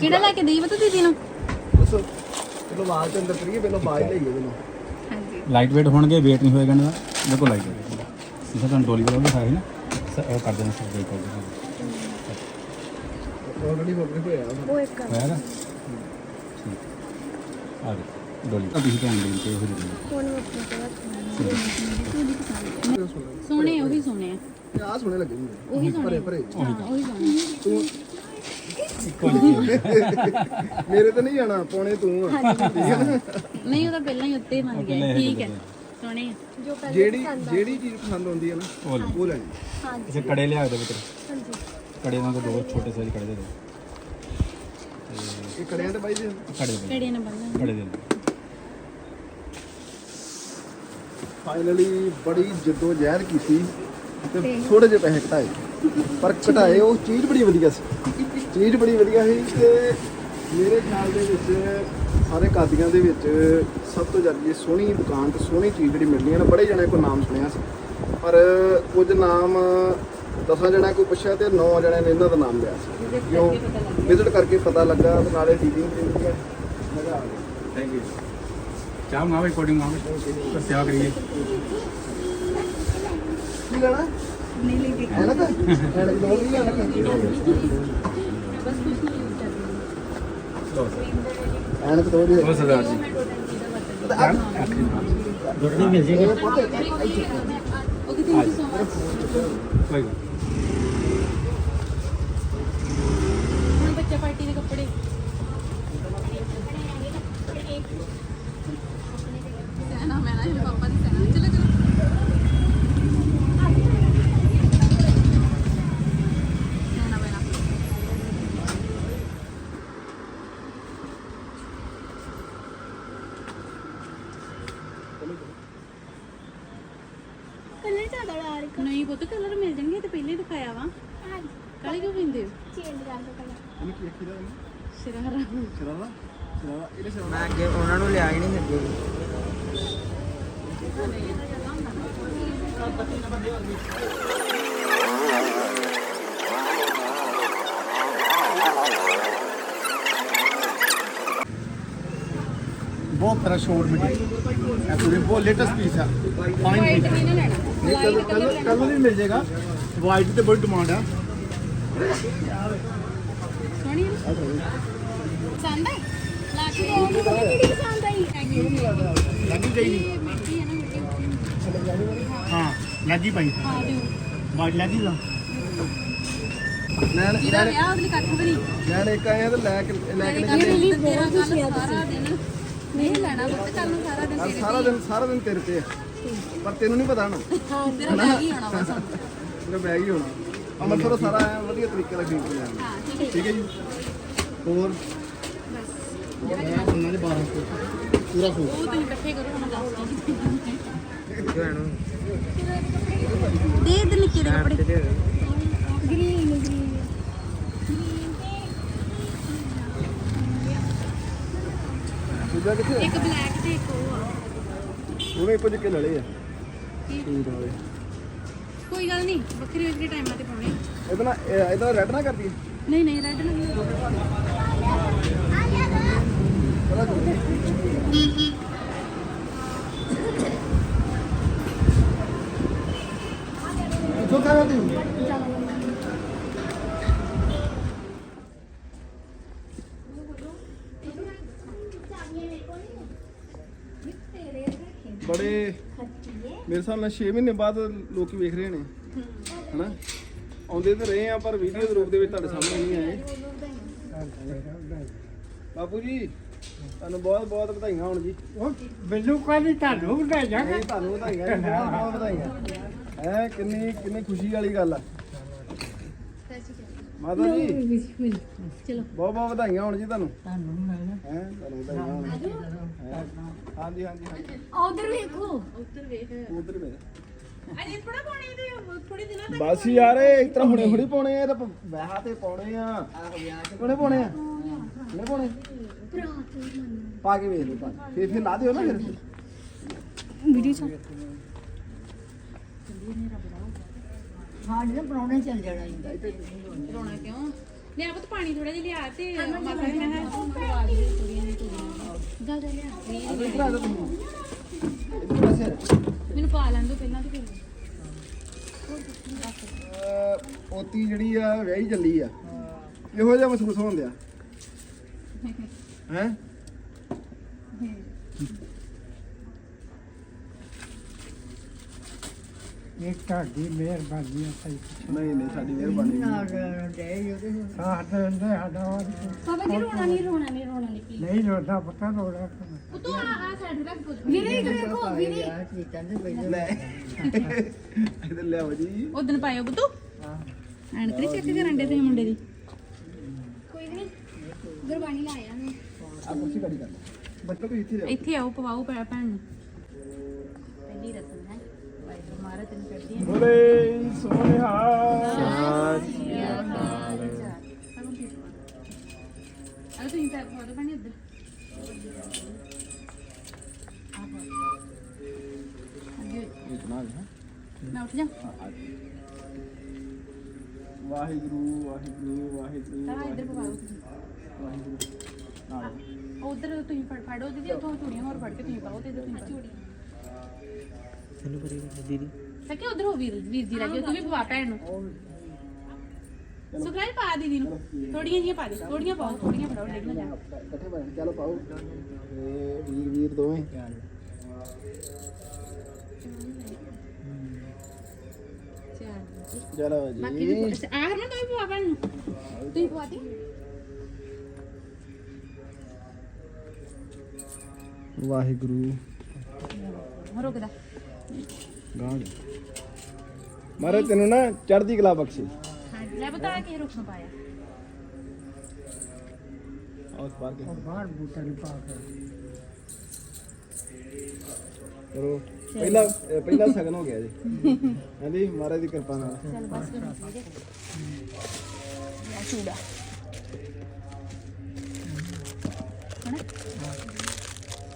ਕਿਹੜਾ ਲੈ ਕੇ ਦੇਈ ਪਤਾ ਦੀਦੀ ਨੂੰ? ਦੱਸੋ। ਚਲੋ ਆਵਾਜ਼ ਤੇ ਅੰਦਰ ਕਰੀਏ ਪਹਿਲਾਂ ਆਵਾਜ਼ ਲਈਏ ਇਹਨੂੰ ਹਾਂਜੀ। ਲਾਈਟ ਵੇਟ ਹੋਣਗੇ ਵੇਟ ਨਹੀਂ ਹੋਏਗਾ ਇਹਨਾਂ ਦਾ ਬਿਲਕੁਲ ਲਾਈਟ ਵੇਟ ਜਿਵੇਂ ਤੁਹਾਨੂੰ ਡੋਲੀ ਵਾਲਾ ਵੀ ਸੀ ਨਾ ਉਹ ਕਰ ਦੇਣਾ ਸਭ ਦੇ ਕਰ ਦੇਣਾ ਆਲਰੇਡੀ ਹੋ ਹੋਇਆ। ਉਹ ਇੱਕ ਹੋਇਆ ਨਾ? ਠੀਕ। ਆ ਗਈ ਡੋਲੀ ਤਾਂ ਤੁਸੀਂ ਧਿਆਨ ਦੇਣ ਤੇ ਉਹ ਜਿਹੜੀ ਫੋਨ ਵਿੱਚ ਸੋਹਣੇ ਉਹੀ ਸੋਹਣੇ ਆ। ਆਹ ਸੋਹਣੇ ਲੱਗੇ ਮੈਨੂੰ ਉਹੀ ਸੋਹਣੇ। ਹਾਂ ਉਹੀ ਸੋਹਣੇ। ਤੂੰ ਮੇਰੇ ਤੇ ਨਹੀਂ ਜਾਣਾ ਪਾਉਣੇ ਤੂੰ ਆ। ਹੈ ਨਹੀਂ ਉਹ ਤਾਂ ਪਹਿਲਾਂ ਹੀ ਉੱਤੇ ਹੀ ਮੰਨ ਗਿਆ ਹੀ ਠੀਕ ਹੈ। ਸੋਹਣੇ ਆ। ਜੋ ਪਹਿਲੇ ਜਿਹੜੀ ਜਿਹੜੀ ਚੀਜ਼ ਪਸੰਦ ਆਉਂਦੀ ਹੈ ਨਾ ਉਹ ਲੈ। ਲੈਣੀ ਹਾਂਜੀ। ਇਸੇ ਕੜੇ ਲਿਆ ਦੇ ਪੁੱਤਰ ਹਾਂਜੀ। ਕੜੇ ਨਾਲ ਦੋ ਛੋਟੇ ਸਾਈਜ਼ ਕੜੇ ਦੇ ਦੋ। ਇਹ ਕੜਿਆਂ ਤੇ ਬਾਈ ਦੇ ਕੜੇ ਦੇ ਕਿਹੜੇ ਨੇ ਬੰਨਣਾ ਕੜੇ ਦੇ ਦਿਓ। ਫਾਈਨਲੀ ਬੜੀ ਜੱਦੋ ਜਹਿਦ ਕੀਤੀ ਤੇ ਥੋੜੇ ਜਿਹੇ ਪੈਸੇ ਘਟਾਏ। ਪਰ ਘਟਾਏ ਉਹ ਚੀਜ਼ ਬੜੀ ਵਧੀਆ ਸੀ। ਚੀਜ਼ ਬੜੀ ਵਧੀਆ ਸੀ ਤੇ ਮੇਰੇ ਖਿਆਲ ਦੇ ਵਿੱਚ ਸਾਰੇ ਕਾਦੀਆਂ ਦੇ ਵਿੱਚ ਸਭ ਤੋਂ ਜ਼ਿਆਦਾ ਜੀ ਸੋਹਣੀ ਦੁਕਾਨ ਤੇ ਸੋਹਣੀ ਚੀਜ਼ ਜਿਹੜੀ ਮਿਲਦੀ ਹੈ ਨਾ ਬੜੇ ਜਣੇ ਕੋ ਨਾਮ ਸੁਣਿਆ ਸੀ। ਪਰ ਕੁਝ ਨਾਮ ਦਸਾਂ ਜਣਿਆਂ ਕੋਈ ਪੁੱਛਿਆ ਤੇ ਨੌ ਜਣਿਆਂ ਨੇ ਇਹਨਾਂ ਦਾ ਨਾਮ ਲਿਆ ਸੀ। ਕਿਉਂ? ਵਿਜ਼ਿਟ ਕਰਕੇ ਪਤਾ ਲੱਗਾ ਤੇ ਨਾਲੇ ਡੀਲਿੰਗ ਵੀ ਵਧੀਆ ਮਜ਼ਾ ਆ ਗਿਆ। ਥੈਂਕ ਯੂ ਚਾਹ ਮੰਗਾਵੇ ਕੋਡਿੰਗ ਪਰ ਸੇਵਾ ਕਰੀਏ ਕੀ ਲੈਣਾ ਨਹੀਂ ਲੈ ਕੇ ਐਨਕ ਐਨਕ ਦੋ ਵੀ ਐਨਕ ਬਸ ਕੁਝ ਨਹੀਂ ਐਨਕ ਦੋ ਦੀ ਉਹ ਸਰਦਾਰ ਜੀ। ਗੁੱਡੀ ਮਿਲ ਜੇਗੀ ਥੈਂਕ ਯੂ ਸੋ ਮਚ ਕੋਈ ਗੱਲ ਹੁਣ ਬੱਚਾ ਪਾਰਟੀ ਦੇ ਕੱਪੜੇ ਸਹਿਨਾ ਮੈਂ ਨਾ ਇਹ ਪਾਪਾ ਦੀ ਸਹਿਨਾ ਚਲੋ ਚਲੋ ਸਹਿਨਾ ਬੈਣਾ ਕਲਰ ਜ਼ਿਆਦਾ ਲਾ ਰਿਹਾ ਨਹੀਂ ਪੁੱਤ ਕਲਰ ਮਿਲ ਜਾਣਗੇ ਤੇ ਪਹਿਲੇ ਹੀ ਦਿਖਾਇਆ ਵਾ ਹਾਂਜੀ ਕਾਲੇ ਕਿਉਂ ਪਿੰਦੇ ਹੋ ਚੇਂਜ ਕਰ ਦੋ ਕਲਰ ਇਹਨੂੰ ਕੀ ਕੀ ਦਾ ਸ਼ਰਾਰਾ ਸ਼ਰਾਰਾ ਸ਼ਰਾਰਾ ਇਹਦੇ ਸ਼ਰਾਰਾ ਮੈਂ ਅੱਗੇ ਉਹਨਾਂ ਨੂੰ ਲਿਆ ਹੀ ਨਹੀਂ ਅੱਗੇ ਬਹੁਤ ਤਰ੍ਹਾਂ ਸ਼ੋਰ ਮਿੱਟੀ ਇਹ ਪੂਰੇ ਬਹੁਤ ਲੇਟੈਸਟ ਪੀਸ ਆ। ਫਾਈਨ ਪੀਸ ਨਹੀਂ ਕਲਰ ਕਲਰ ਕਲਰ ਵੀ ਮਿਲ ਜਾਏਗਾ। ਵਾਈਟ ਤੇ ਬੜੀ ਡਿਮਾਂਡ ਆ। ਸੋਹਣੀ ਹੈ ਪਸੰਦ ਹੈ? ਲਾ ਕੇ ਉਹ ਮੈਨੂੰ ਕਿਹੜੀ ਪਸੰਦ ਆਈ? ਲੱਗੀ ਚਾਹੀਦੀ ਇਹ ਮਿੱਟੀ ਹੈ ਨਾ ਮਿੱਟੀ ਹਾਂ ਲੱਗੀ ਪਾਈ। ਹਾਂ ਦਿਓ। ਵਾਈਟ ਲੱਗੀ ਲਾ ਲੈਣ ਜਿਹਦਾ ਵਿਆਹ ਲਈ ਕੱਖ ਵੀ ਨਹੀਂ। ਲੈਣ ਇੱਕ ਆਇਆ ਤੇ ਲੈ ਕੇ ਲੈ ਕੇ ਤੇਰਾ ਕੱਲ ਸਾਰਾ ਦਿਨ। ਨਹੀਂ ਲੈਣਾ ਪੁੱਤ ਕੱਲ ਨੂੰ ਸਾਰਾ ਦਿਨ ਤੇਰੇ ਸਾਰਾ ਦਿਨ ਸਾਰਾ ਦਿਨ ਤੇਰੇ ਤੇ ਆ। ਪਰ ਤੈਨੂੰ ਨਹੀਂ ਪਤਾ ਨਾ। ਹਾਂ ਤੇਰਾ ਬੈਗ ਹੀ ਆਉਣਾ ਬਸ ਤੇਰਾ ਬੈਗ ਹੀ ਹੋਣਾ ਅੰਮ੍ਰਿਤਸਰੋਂ ਸਾਰਾ ਆਇਆ ਵਧੀਆ ਤਰੀਕੇ ਨਾਲ ਖਰੀਦ ਕੇ ਠੀਕ ਹੈ ਜੀ। ਹੋਰ? ਉਹਨਾਂ ਦੇ 12 ਪੂਰਾ ਸੂਟ ਉਹ ਤੁਸੀਂ ਇਕੱਠੇ ਕਰੋ ਹੁਣ ਦੱਸ ਦਿਓ ਇਹਨੂੰ ਦੇ ਦੇ ਨਿੱਕੇ ਦੇ ਕੱਪੜੇ ਤੇ ਦੇ ਗ੍ਰੀਨ ਗ੍ਰੀਨ ਦੂਜਾ ਕਿੱਥੇ ਇੱਕ ਬਲੈਕ ਤੇ ਇੱਕ ਉਹ ਆ। ਉਹਨੇ ਸੂਟ ਵਾਲੇ ਕੋਈ ਗੱਲ ਨਹੀਂ ਵੱਖਰੀ ਵੱਖਰੀ ਟਾਈਮਾਂ ਤੇ ਪਾਉਣੇ। ਇਹਦਾ ਨਾ ਇਹਦਾ ਰੈਡ ਨਾ ਕਰਦੀ। ਨਹੀਂ ਨਹੀਂ ਰੈੱਡ ਤੂੰ ਬੜੇ ਮੇਰੇ ਹਿਸਾਬ ਨਾਲ 6 ਮਹੀਨੇ ਬਾਅਦ ਲੋਕੀ ਵੇਖ ਰਹੇ ਨੇ, ਹਨਾ? ਆਉਂਦੇ ਤਾਂ ਰਹੇ ਆ, ਪਰ ਵੀਡੀਓ ਦੇ ਰੂਪ ਦੇ ਵਿੱਚ ਤੁਹਾਡੇ ਸਾਹਮਣੇ ਨਹੀਂ ਆਏ। ਬਾਪੂ ਜੀ ਤੁਹਾਨੂੰ ਬਹੁਤ ਬਹੁਤ ਵਧਾਈਆਂ ਹੋਣ ਜੀ। ਮੈਨੂੰ ਕਾਲੀ ਤੁਹਾਨੂੰ ਵਧਾਈ ਨਹੀਂ, ਤੁਹਾਨੂੰ ਵਧਾਈਆਂ ਜੀ ਬਹੁਤ ਬਹੁਤ ਵਧਾਈਆਂ। ਹੈ ਕਿੰਨੀ ਕਿੰਨੀ ਖੁਸ਼ੀ ਵਾਲੀ ਗੱਲ ਆ। ਮਾਤਾ ਜੀ ਚਲੋ। ਬਹੁਤ ਬਹੁਤ ਵਧਾਈਆਂ ਹੋਣ ਜੀ ਤੁਹਾਨੂੰ। ਤੁਹਾਨੂੰ ਮੈਂ ਹੈ ਤੁਹਾਨੂੰ ਵਧਾਈਆਂ ਹੋਣ। ਹੈਂ? ਹਾਂਜੀ ਹਾਂਜੀ ਹਾਂਜੀ। ਉਧਰ ਵੇਖੋ। ਉੱਧਰ ਵੇਖ। ਉਧਰ ਮੇਰੇ ਅਜੇ ਥੋੜਾ ਪਾਉਣੇ ਤੇ ਥੋੜੀ ਦਿਨਾਂ ਤੱਕ ਬਸ ਯਾਰ ਇਹ ਇਸ ਤਰ੍ਹਾਂ ਹੁਣੇ ਹੁਣੇ ਪਾਉਣੇ ਆ ਇਹ ਤਾਂ ਵਿਆਹ ਤੇ ਪਾਉਣੇ ਆ। ਹੁਣੇ ਪਾਉਣੇ ਆ? ਹੁਣੇ ਪਾਉਣੇ? ਪ੍ਰਾਤ ਮੰਨ ਪਾ ਕੇ ਵੇਖ ਲਓ ਪਾ ਕੇ। ਫਿਰ ਫਿਰ ਲਾ ਦਿਓ ਨਾ ਫਿਰ। ਵੀਡੀਓ ਚ। ਹਾਂ ਜਿਹੜੇ ਬਣਾਉਣੇ ਚੱਲ ਜਾਣਾ ਰੋਣਾ ਕਿਉਂ? ਲੈ ਪੁੱਤ ਪਾਣੀ ਥੋੜਾ ਜਿਹਾ ਲਿਆ ਤੇ ਮਾਤਾ ਨੇ ਮੈਂ ਆਵਾਜ਼ ਦੇ ਕੁੜੀਆਂ ਗਾ ਲਿਆ। ਇੱਧਰ ਪਾਸੇ ਮੈਨੂੰ ਪਾ ਲੈਣ ਦੋ ਪਹਿਲਾਂ ਤੇ ਫਿਰ। ਅਹ, ਪੋਤੀ ਜਿਹੜੀ ਆ ਵਿਆਹੀ ਚੱਲੀ ਆ। ਇਹੋ ਜਿਹਾ ਮਹਿਸੂਸ ਹੋਣ ਦਿਆ। ਹੈ? ਇਹ ਤੁਹਾਡੀ ਮਿਹਰਬਾਨੀ ਹੈ ਸਹੀ ਨਹੀਂ ਨਹੀਂ ਸਾਡੀ ਮਿਹਰਬਾਨੀ ਉਹਦੇ ਸਾਥ ਦਿੰਦੇ ਸਾਡਾ ਪਾਪਾ ਜੀ ਰੋਣਾ ਨਹੀਂ ਰੋਣਾ ਨਹੀਂ ਰੋਣਾ ਨਹੀਂ please। ਨਹੀਂ ਰੋਦਾ ਪਤਾ ਰੋੜਾ ਪੁੱਤੋ ਆ ਆ ਸਾਈਡ ਰੱਖ ਪੁੱਤ ਵੀਰੇ ਇੱਧਰ ਵੇਖੋ ਵੀਰੇ। ਲੈ। ਇੱਧਰ ਲਿਆਓ ਜੀ। ਉਹ ਦਿਨ ਪਾਇਓ ਪੁੱਤੋ। ਐਨਕ ਨਹੀਂ ਚੈੱਕ ਕਰਨ ਦੇ ਤੁਸੀਂ ਮੁੰਡੇ ਦੀ। ਕੋਈ ਨਹੀਂ। ਗੁਰਬਾਣੀ ਲਾਇਆ ਨੇ ਆ ਕੁਰਸੀ ਕਾੜੀ ਕਰ ਬੱਚੋ ਵੀ ਇੱਥੇ ਰਹੋ ਇੱਥੇ ਆਓ ਪਵਾਓ ਭੈ- ਭੈਣ ਨੂੰ। ਪਹਿਲੀ ਰਸਮ ਹੈ। ਵਾਹਿਗੁਰੂ ਮਹਾਰਾਜ ਤੈਨੂੰ ਕਰਦੀ ਹੈ। ਬੋਲੇ ਸੋਹਣਿਆ ਅਰੇ ਤੁਸੀਂ ਪੈਰ ਪਵਾ ਦੋ ਭੈਣੇ ਇੱਧਰ ਮੈਂ ਉੱਠ ਜਾ। ਵਾਹਿਗੁਰੂ ਵਾਹਿਗੁਰੂ ਵਾਹਿਗੁਰੂ ਤਾਂ ਇੱਧਰ ਪਵਾ ਦਿਓ ਤੁਸੀਂ। ਨਾਲ। ਉਧਰ ਤੁਸੀਂ ਫੜ ਫੜੋ ਦੀਦੀ ਉੱਥੋਂ ਚੂੜੀਆਂ ਹੋਰ ਫੜ ਕੇ ਤੁਸੀਂ ਪਾਓ ਤੇ ਇੱਧਰ ਤੁਸੀਂ ਪਾਓ। ਚਲੋ ਕਰੀ ਦੀਦੀ। ਸਕੇ ਉਧਰ ਹੋ ਵੀਰ ਵੀਰ ਜੀ ਲੱਗੇ ਤੂੰ ਵੀ ਪਵਾ ਭੈਣ ਨੂੰ। ਸੁਖਰਾਜ ਪਾ ਦੀਦੀ ਨੂੰ। ਥੋੜੀਆਂ ਜੀਆਂ ਪਾ ਦੇ ਥੋੜੀਆਂ ਪਾਓ ਥੋੜੀਆਂ ਫੜਾਓ ਡੇਗ ਨਾ ਜਾ। ਇਕੱਠੇ ਬਣ ਚਲੋ ਪਾਓ। ਤੇ ਵੀਰ ਵੀਰ ਦੋਵੇਂ। ਚਲੋ। ਜੀ। ਦੀ ਆ ਹਰਮਨ ਤੂੰ ਵੀ ਪਵਾ ਭੈਣ ਨੂੰ। ਤੂੰ ਹੀ ਪਵਾ ਦੀ। ਵਾਹਿਗੁਰੂ। ਰੁਕਦਾ। ਗਾਂ ਮਾਰੇ ਤੈਨੂੰ ਨਾ ਚੜ੍ਹਦੀ ਕਲਾ ਬਖਸ਼ੇ। ਹਾਂ ਲੈ ਬਤਾ ਕੇ ਰੁਕ ਨੂੰ ਪਾਇਆ। ਆਹ ਬਾਹਰ ਕੇ ਬਾਹਰ ਬੂਟਾ ਨਹੀਂ ਪਾ ਕੇ। ਕਰੋ। ਪਹਿਲਾ ਪਹਿਲਾ ਸਗਨ ਹੋ ਗਿਆ ਜੀ। ਹਾਂਜੀ ਮਹਾਰਾਜ ਦੀ ਕਿਰਪਾ ਨਾਲ। ਚੱਲ ਬਸ ਚੂੜਾ।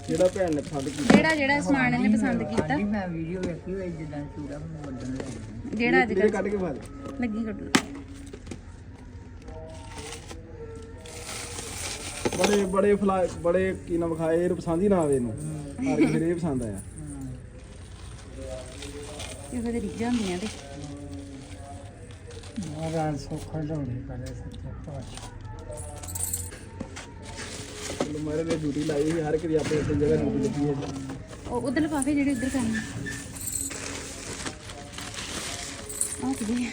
ਜਿਹੜਾ ਭੈਣ ਨੇ ਪਸੰਦ ਕੀਤਾ। ਜਿਹੜਾ ਜਿਹੜਾ ਸਮਾਨ ਇਹਨੇ ਪਸੰਦ ਕੀਤਾ। ਮੈਂ ਵੀਡੀਓ ਵੇਖੀ ਹੋਈ ਜਿੱਦਾਂ ਚੂੜਾ ਮੈਨੂੰ ਵੱਡਣ ਲੱਗਾ। ਜਿਹੜਾ ਅੱਜ ਜਿਹੜੇ ਕੱਢ ਕੇ ਪਾ ਦੇ ਲੱਗੀ ਕੱਢਣ ਬੜੇ ਬੜੇ ਫਲਾ ਬੜੇ ਕੀ ਨਾ ਵਿਖਾਏ ਇਹਨੂੰ ਪਸੰਦ ਹੀ ਨਾ ਆਵੇ ਇਹਨੂੰ। ਹਰ ਕਿਸੇ ਨੂੰ ਇਹ ਪਸੰਦ ਆਇਆ ਇਹੋ ਜਿਹੀ ਰੀਝਾਂ ਹੁੰਦੀਆਂ ਤੇ। ਮਹਾਰਾਜ ਸੁੱਖ ਲਾਉਣੇ ਕਰੇ ਸੱਚੇ ਪਾਤਸ਼ਾਹ। ਚਲੋ ਮਾਰੇ ਨੇ ਡਿਊਟੀ ਲਾਈ ਸੀ ਹਰ ਇੱਕ ਦੀ ਆਪਣੀ ਆਪਣੀ ਜਗ੍ਹਾ ਡਿਊਟੀ ਲੱਗੀ ਹੈ। ਉਹ ਉਧਰ ਲਫਾਫੇ ਜਿਹੜੇ ਉਧਰ ਕਰਨੇ। ਆਹ ਕੀ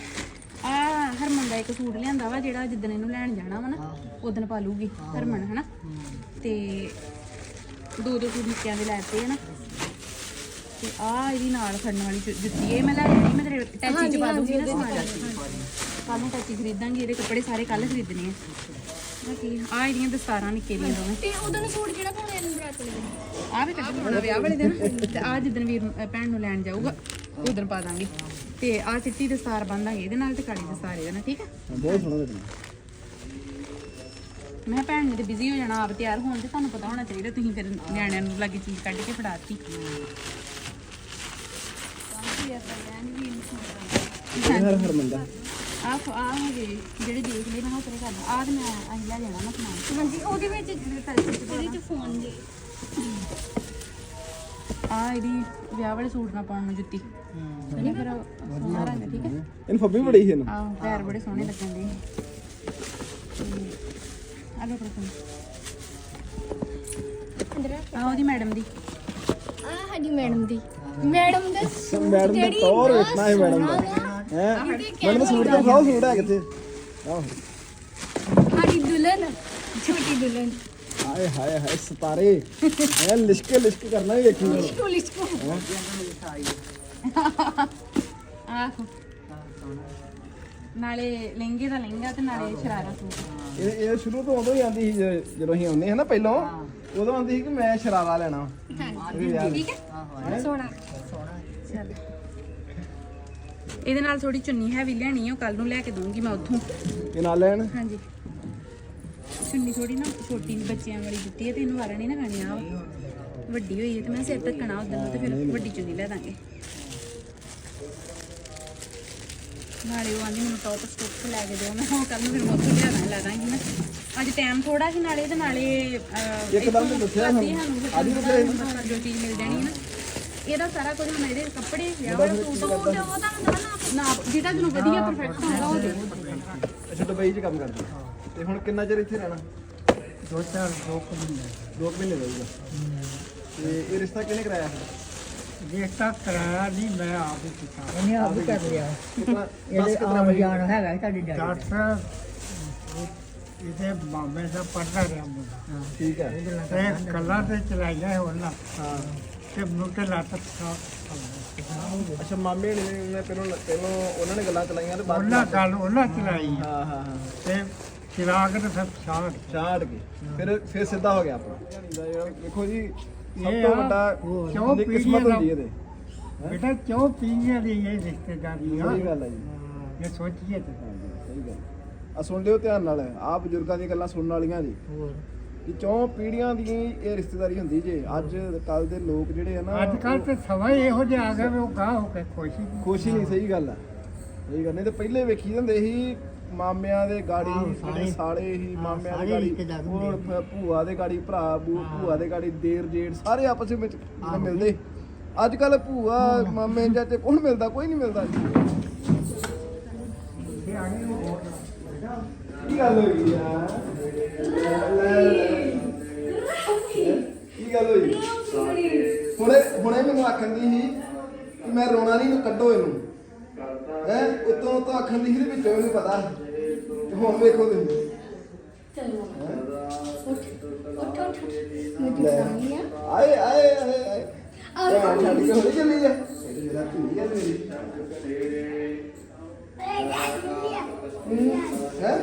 ਆ ਹਰਮਨ ਦਾ ਇੱਕ ਸੂਟ ਲਿਆਂਦਾ ਵਾ ਜਿਹੜਾ ਜਿੱਦਣ ਇਹਨੂੰ ਲੈਣ ਜਾਣਾ ਵਾ ਨਾ ਉਦੋਂ ਪਾ ਲੂਗੀ ਹਰਮਨ ਹਨਾ? ਤੇ ਦੋ ਦੋ ਸੂਟ ਨਿੱਕਿਆਂ ਦੇ ਲੈਤੇ ਹਨ ਤੇ ਆ ਇਹਦੀ ਨਾਲ ਖੜਨ ਵਾਲੀ ਜੁ- ਜੁੱਤੀ ਇਹ ਮੈਂ ਲੈ ਲਈ ਮੈਂ ਤੇਰੇ ਟੈਚੀ ਚ ਪਾ ਦੂੰਗੀ ਨਾ ਸਮਾਨ। ਕੱਲ ਨੂੰ ਟੈਚੀ ਖਰੀਦਾਂਗੀ ਇਹਦੇ ਕੱਪੜੇ ਸਾਰੇ ਕੱਲ ਖਰੀਦਣੇ ਆ। ਬਾਕੀ ਆ ਇਹਦੀਆਂ ਦਸਤਾਰਾਂ ਨਿੱਕੇ ਦੀਆਂ ਦੋਵੇਂ। ਤੇ ਉਦੋਂ ਨੂੰ ਸੂਟ ਕਿਹੜਾ ਪਾਉਣਾ ਇਹਨੂੰ ਬਰਾਤ ਲਈ ਆ ਵੀ ਕੱਢ ਪਾਉਣਾ ਵਿਆਹ ਵਾਲੇ ਦਿਨ। ਤੇ ਆ ਜਿੱਦਣ ਵੀਰ ਨੂੰ- ਅਹ ਭੈਣ ਨੂੰ ਲੈਣ ਜਾਊਗਾ ਉਦੋਂ ਪਾ ਦਾਂਗੇ। ਤੇ ਆ ਚਿੱਟੀ ਦਸਤਾਰ ਬੰਦਾਂਗੇ ਇਹਦੇ ਨਾਲ ਤੇ ਕਾਲੀ ਦਸਤਾਰ ਇਹਦੇ ਨਾਲ ਠੀਕ ਆ? ਬਹੁਤ ਸੋਹਣਾ ਲੱਗਦਾ। ਮੈਂ ਭੈਣ ਨੇ ਤੇ ਬਿਜ਼ੀ ਹੋ ਜਾਣਾ ਆਪ ਤਿਆਰ ਹੋਣ ਤੇ ਤੁਹਾਨੂੰ ਪਤਾ ਹੋਣਾ ਚਾਹੀਦਾ ਤੁਸੀਂ ਫਿਰ ਨਿਆਣਿਆਂ ਨੂੰ ਲੱਗੇ ਚੀਜ਼ ਕੱਢ ਕੇ ਫੜਾਤੀ। ਹਰ ਹਰ ਮੰਦਾ ਆ ਆ ਹੋ ਗਏ ਜਿਹੜੇ ਦੇਖ ਲਏ ਨਾ ਉਤਰੇ ਕਰ ਆ ਤੇ ਮੈਂ ਅਸੀਂ ਲੈ ਜਾਣਾ ਨਾ ਸਮਾਨ। ਹਾਂਜੀ ਉਹਦੇ ਵਿੱਚ ਇਹਦੇ ਚ ਫੋਨ ਜੀ ਆ ਇਹਦੀ ਵਿਆਹ ਵਾਲੇ ਸੂਟ ਨਾਲ ਪਾਉਣ ਨੂੰ ਜੁੱਤੀ। ਇਹ ਫਿਰ ਸੋਹਣਾ ਰੰਗ ਠੀਕ ਹੈ? ਇਹਨੂੰ ਫੱਬੀ ਬੜੀ ਸੀ ਇਹਨੂੰ। ਆਹ ਪੈਰ ਬੜੇ ਸੋਹਣੇ ਲੱਗਣ ਦੇ ਆ ਲੋ ਪ੍ਰਸ਼ਨ ਅੰਦਰ ਆ ਉਹਦੀ ਮੈਡਮ ਦੀ। ਆ ਸਾਡੀ ਮੈਡਮ ਦੀ। ਮੈਡਮ ਦਾ ਸੂਟ ਮੈਡਮ ਦਾ ਜਿਹੜੀ ਟੌਰ ਇੰਨਾ ਵੇਖਣਾ ਹੈ ਮੈਡਮ ਦਾ। ਸੋਹਣਾ ਵਾ। ਹੈ? ਮੈਨੂੰ ਸੂਟ ਤਾਂ ਖਾਓ ਸੂਟ ਹੈ ਕਿੱਥੇ? ਆਹੋ। ਸਾਡੀ ਦੁਲਹਨ ਛੋਟੀ ਦੁਲਹਨ। ਹਾਏ ਹਾਏ ਹਾਏ ਸਤਾਰੇ। ਐ ਲਿਸ਼ਕੇ ਲਿਸ਼ਕ ਕਰਨਾ ਹੀ ਵੇਖੀ ਹੁਣ ਪੁਲਿਸ ਕੋ ਆਹੋ। ਨਾਲੇ ਲਹਿੰਗੇ ਦਾ ਲਹਿੰਗਾ ਤੇ ਨਾਲੇ ਸ਼ਰਾਰਾ ਸੂਟ। ਇਹ ਇਹ ਸ਼ੁਰੂ ਤੋਂ ਉਦੋਂ ਹੀ ਆਂਦੀ ਸੀ ਜ- ਜਦੋਂ ਅਸੀਂ ਆਉਂਦੇ ਹਾਂ ਨਾ ਪਹਿਲਾਂ ਉਦੋਂ ਆਂਦੀ ਸੀ ਕਿ ਮੈਂ ਸ਼ਰਾਰਾ ਲੈਣਾ। ਠੀਕ ਹੈ। ਸੋਹਣਾ। ਚੱਲ। ਇਹਦੇ ਨਾਲ ਥੋੜੀ ਚੁੰਨੀ ਹੈਵੀ ਲੈਣੀ ਆ ਉਹ ਕੱਲ ਨੂੰ ਲੈ ਕੇ ਦੂੰਗੀ ਮੈਂ ਉੱਥੋਂ ਇਹ ਨਾਲ ਲੈਣ ਹਾਂਜੀ ਚੁੰਨੀ ਥੋੜੀ ਨਾ ਛੋਟੀ ਬੱਚਿਆਂ ਵਾਲੀ ਦਿੱਤੀ ਹੈ ਤੇ ਇਹਨੂੰ ਵਾਰਾ ਨਹੀਂ ਨਾ ਖਾਣੀ ਆ ਵੱਡੀ ਹੋਈ ਹੈ ਤੇ ਮੈਂ ਸਿਰ ਢੱਕਣਾ ਉਦੋਂ ਨੂੰ ਤੇ ਫਿਰ ਵੱਡੀ ਚੁੰਨੀ ਲੈ ਦਾਂਗੇ ਨਾਲੇ ਉਹ ਆਂਦੀ ਮੈਨੂੰ ਟੌਪ ਸਟੋਪ ਲੈ ਕੇ ਦਿਓ ਮੈਂ ਉਹ ਕੱਲ ਨੂੰ ਫਿਰ ਮੈਂ ਉੱਥੋਂ ਲਿਆ ਦਾਂ ਲੈ ਦਾਂਗੀ ਨਾ ਅੱਜ ਟਾਈਮ ਥੋੜਾ ਸੀ ਨਾਲੇ ਤੇ ਨਾਲੇ ਅਹ, ਇੱਕਦਮ ਤੇ ਦੱਸਿਆ ਸਾਨੂੰ। ਅੱਜ ਦੱਸਿਆ ਜੋ ਚੀਜ਼ ਮਿਲ ਜਾਣੀ ਹੈ ਨਾ ਇਹਦਾ ਸਾਰਾ ਕੁਝ ਹੁਣ ਇਹਦੇ ਕੱਪੜੇ ਵਿਆਹ ਵਾਲਾ ਸੂਟ ਉਹਦਾ ਹੁੰਦਾ ਨਾ। ਨਾ ਜਿਹੜਾ ਤੁਹਾਨੂੰ ਵਧੀਆ ਪਰਫੈਕਟ ਹੁੰਦਾ ਉਹ ਦੇ। ਅੱਛਾ ਦੁਬਈ 'ਚ ਕੰਮ ਕਰਦੀ। ਤੇ ਹੁਣ ਕਿੰਨਾ ਚਿਰ ਇੱਥੇ ਰਹਿਣਾ? ਦੋ ਚਾਰ ਦੋ ਕੁ ਮਹੀਨੇ। ਦੋ ਕੁ ਮਹੀਨੇ ਰਹੂਗਾ ਤੇ ਇਹ ਰਿਸ਼ਤਾ ਕਿਹਨੇ ਕਰਾਇਆ ਫਿਰ ਰਿਸ਼ਤਾ ਕਰਾਇਆ ਨਹੀਂ ਮੈਂ ਆਪ ਹੀ ਕੀਤਾ। ਉਹਨੇ ਆਪ ਹੀ ਕਰ ਲਿਆ ਕਿਤਨਾ ਇਹਦੇ ਆਉਣ ਜਾਣ ਹੈਗਾ ਸਾਡੀ ਡਾਕਟਰ ਇਹਦੇ ਮਾਮੇ ਦਾ ਪੜਦਾ ਰਿਹਾ ਮੁੰਡਾ। ਠੀਕ ਹੈ। ਤੇ ਕੱਲਾ ਤੇ ਚਲਾਈਆਂ ਉਹਨਾਂ ਹਾਂ। ਤੇ ਮੁੰਡੇ ਤੇ ਲੱਤ ਸਾਹ ਅੱਛਾ ਮਾਮੇ ਨੇ ਨੇ ਪਹਿਲਾਂ ਪਹਿਲਾਂ ਉਹਨਾਂ ਨੇ ਗੱਲਾਂ ਚਲਾਈਆਂ ਤੇ ਬਾਅਦ ਉਹਨਾਂ ਗੱਲ ਉਹਨਾਂ ਚਲਾਈ। ਹਾਂ ਹਾਂ ਹਾਂ ਤੇ ਚਿਰਾਗ ਤੇ ਸਭ ਛਾੜ ਛਾੜ ਕੇ ਫਿਰ ਫਿਰ ਸਿੱਧਾ ਹੋ ਗਿਆ ਆਪਣਾ। ਦੇਖੋ ਜੀ ਸਭ ਇਹ ਤੋਂ ਆ, ਵੱਡਾ ਕਿਉਂ ਹੁੰਦੀ ਕਿਸਮਤ ਪੀੜ੍ਹੀਆਂ ਹੁੰਦੀ ਇਹਦੇ। ਬੇਟਾ ਕਿਉਂ ਪੀਂਘੇ ਦੀ ਇਹ ਰਿਸ਼ਤੇਦਾਰੀ ਆ? ਸਹੀ ਗੱਲ ਹੈ ਜੀ। ਇਹ ਸੋਚੀਏ ਤੇ। ਸਹੀ ਗੱਲ ਆ ਸੁਣ ਲਿਓ ਧਿਆਨ ਨਾਲ ਆ ਬਜ਼ੁਰਗਾਂ ਦੀਆਂ ਗੱਲਾਂ ਸੁਣਨ ਵਾਲੀਆਂ ਜੀ। ਹੋਰ। ਕਿ ਚੌਂ ਪੀੜ੍ਹੀਆਂ ਦੀ ਇਹ ਰਿਸ਼ਤੇਦਾਰੀ ਹੁੰਦੀ ਜੇ। ਅੱਜ ਕੱਲ ਦੇ ਲੋਕ ਜਿਹੜੇ ਆ ਨਾ ਅੱਜ ਕੱਲ ਤੇ ਹੀ ਇਹੋ ਜਿਹਾ ਆ ਗਿਆ ਵੀ ਉਹ ਗਾਹ ਹੋ ਕੇ ਖੁਸ਼ੀ ਖੁਸ਼ੀ ਨਹੀਂ ਸਹੀ ਗੱਲ ਆ। ਸਹੀ ਗੱਲ ਨਹੀਂ ਤੇ ਪਹਿਲੇ ਵੇਖੀ ਜਾਂਦੇ ਸੀ ਮਾਮਿਆਂ ਦੇ ਗਾੜੀ ਸਾਲੇ ਹੀ ਮਾਮਿਆਂ ਦੇ ਗਾੜੀ। ਹੁੰਦੇ ਭ- ਭੂਆ ਦੇ ਗਾੜੀ ਭਰਾ ਭੂਆ ਦੇ ਗਾੜੀ ਦੇਰ ਜੇਠ ਸਾਰੇ ਆਪਸ ਵਿੱਚ। ਮਿਲਦੇ। ਅੱਜ ਕੱਲ ਭੂਆ ਮਾਮੇ ਚਾਚੇ ਕੌਣ ਮਿਲਦਾ ਕੋਈ ਨਹੀਂ ਮਿਲਦਾ। ਕੀ ਗੱਲ ਹੋਈ ਯਾਰ ਲੈ, ਲੈ। ਕੀ ਗੱਲ ਹੋਈ? ਹੁਣੇ ਹੁਣੇ ਮੈਨੂੰ ਆਖਣ ਦੀ ਸੀ ਕਿ ਮੈਂ ਰੋਣਾ ਨਹੀਂ ਕੱਢੋ ਇਹਨੂੰ। ਹੈ? ਉਤੋਂ ਉਤੋਂ ਆਖਣ ਦੀ ਸੀ ਤੇ ਵਿੱਚੋਂ ਮੈਨੂੰ ਪਤਾ ਤੇ ਹੁਣ ਵੇਖੋ ਤੁਸੀਂ। ਚਲੋ। ਉੱਠ ਉੱਠ ਉੱਠ ਮੈਨੂੰ ਜਾਣੀ ਆ? ਆਏ ਆਏ ਆਏ ਆਏ। ਆ ਛੱਡ ਕੇ ਹੋਣੀ ਚੱਲੀ ਆ? ਮੇਰਾ ਧੀ ਆ ਮੇਰੀ। ਹੈ?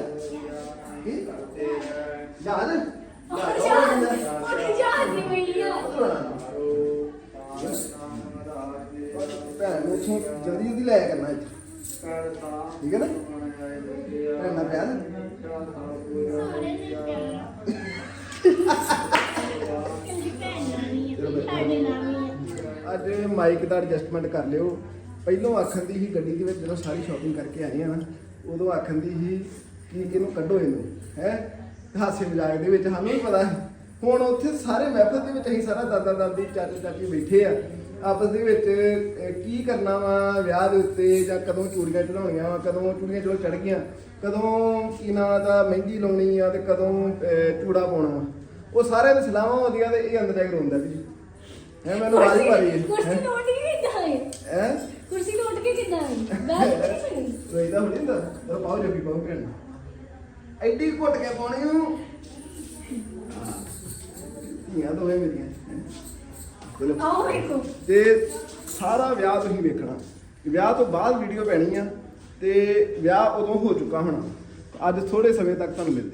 ਅੱਜ ਦਾ ਐਡਜਸਟਮੈਂਟ ਕਰ ਲਿਓ। ਪਹਿਲੋਂ ਆਖਣ ਦੀ ਸੀ ਗੱਡੀ ਦੇ ਵਿੱਚ ਜਦੋਂ ਸਾਰੀ ਸ਼ਾਪਿੰਗ ਕਰਕੇ ਆਏ ਆ ਨਾ, ਉਦੋਂ ਆਖਣ ਦੀ ਸੀ ਕਿ ਇਹਨੂੰ ਕੱਢੋ ਇਹਨੂੰ, ਹੈ? ਹਾਸੇ ਮਜ਼ਾਕ ਦੇ ਵਿੱਚ ਸਾਨੂੰ ਵੀ ਪਤਾ ਸੀ। ਹੁਣ ਉੱਥੇ ਸਾਰੇ ਮਹਿਫਲ ਦੇ ਵਿੱਚ ਅਸੀਂ ਸਾਰਾ ਦਾਦਾ ਦਾਦੀ, ਚਾਚੇ ਚਾਚੀ ਬੈਠੇ ਆ। ਆਪਸ ਦੇ ਵਿੱਚ ਕੀ ਕਰਨਾ ਵਾ ਵਿਆਹ ਦੇ ਉੱਤੇ ਜਾਂ ਕਦੋਂ ਚੂੜੀਆਂ ਚੜਾਉਣੀਆਂ ਵਾ, ਕਦੋਂ ਚੂੜੀਆਂ ਚਲੋ ਚੜ ਗਈਆਂ, ਕਦੋਂ ਕੀ ਨਾਂ ਦਾ ਮਹਿੰਦੀ ਲਾਉਣੀ ਆ ਤੇ ਕਦੋਂ ਚੂੜਾ ਪਾਉਣਾ ਵਾ। ਉਹ ਸਾਰਿਆਂ ਦੇ ਸਲਾਹਾਂ ਹੁੰਦੀਆਂ ਤੇ ਇਹ ਅੰਦਰ ਜਾ ਕੇ ਰੋਂਦਾ ਵੀ ਹੈ ਮੈਨੂੰ ਮਾਰੀ ਹੈ। ਕੁਰਸੀ ਤੋਂ ਉੱਠ ਕੇ ਕਿੱਦਾਂ ਆਏ? ਹੈ? ਕੁਰਸੀ ਤੋਂ ਉੱਠ ਕੇ ਕਿੱਦਾਂ ਆਏ? ਬੈਠ ਕੇ ਨਹੀਂ ਬਣੀ। ਰੋਈਦਾ ਹੋ ਜਾਂਦਾ ਤਾਂ। ਪਾਓ ਜੱਫੀ ਪਾਓ ਭੈਣ। ਐਡੀ ਘੁੱਟ ਕੇ ਪਾਉਣੀ ਨੂੰ ਧੀਆਂ ਦੋਵੇਂ ਮੇਰੀਆਂ। ਹੈਂ। ਚਲੋ ਆਓ ਵੇਖੋ। ਤੇ ਸਾਰਾ ਵਿਆਹ ਤੁਸੀਂ ਵੇਖਣਾ। ਵਿਆਹ ਤੋਂ ਬਾਅਦ ਵੀਡੀਓ ਪੈਣੀ ਆ। ਤੇ ਵਿਆਹ ਉਦੋਂ ਹੋ ਚੁੱਕਾ ਹੋਣਾ। ਅੱਜ ਥੋੜੇ ਸਮੇਂ ਤੱਕ ਤੁਹਾਨੂੰ ਮਿਲ